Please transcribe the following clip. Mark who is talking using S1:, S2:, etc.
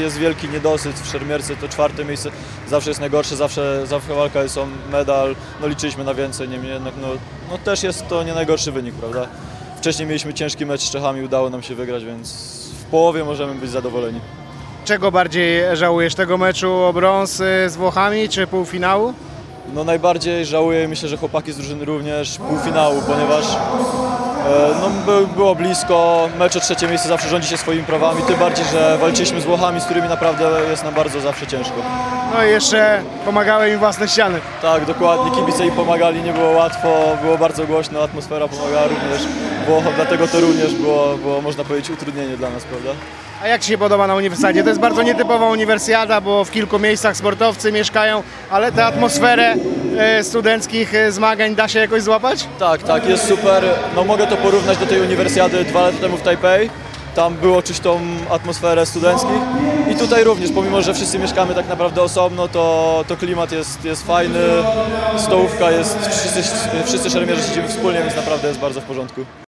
S1: Jest wielki niedosyt w szermierce, to czwarte miejsce zawsze jest najgorsze, zawsze, zawsze walka jest o medal, no liczyliśmy na więcej, niemniej jednak no, no też jest to nie najgorszy wynik, prawda? Wcześniej mieliśmy ciężki mecz z Czechami, udało nam się wygrać, więc w połowie możemy być zadowoleni.
S2: Czego bardziej żałujesz, tego meczu o brąz y, z Włochami czy półfinału?
S1: No najbardziej żałuję, myślę, że chłopaki z drużyny również półfinału, ponieważ e, no, by, było blisko, mecz o trzecie miejsce zawsze rządzi się swoimi prawami, tym bardziej, że walczyliśmy z Włochami, z którymi naprawdę jest nam bardzo zawsze ciężko.
S2: No i jeszcze pomagały im własne ściany.
S1: Tak, dokładnie, kibice im pomagali, nie było łatwo, było bardzo głośno, atmosfera pomagała również Włochom, dlatego to również było, było można powiedzieć utrudnienie dla nas, prawda?
S2: A jak Ci się podoba na uniwersytecie? To jest bardzo nietypowa uniwersjada, bo w kilku miejscach sportowcy mieszkają, ale tę atmosferę e, studenckich e, zmagań da się jakoś złapać?
S1: Tak, tak, jest super. No mogę to porównać do tej uniwersjady dwa lata temu w Tajpej. Tam było czuć tą atmosferę studenckich i tutaj również, pomimo że wszyscy mieszkamy tak naprawdę osobno, to, to klimat jest, jest fajny, stołówka jest, wszyscy, wszyscy szermierze siedzimy wspólnie, więc naprawdę jest bardzo w porządku.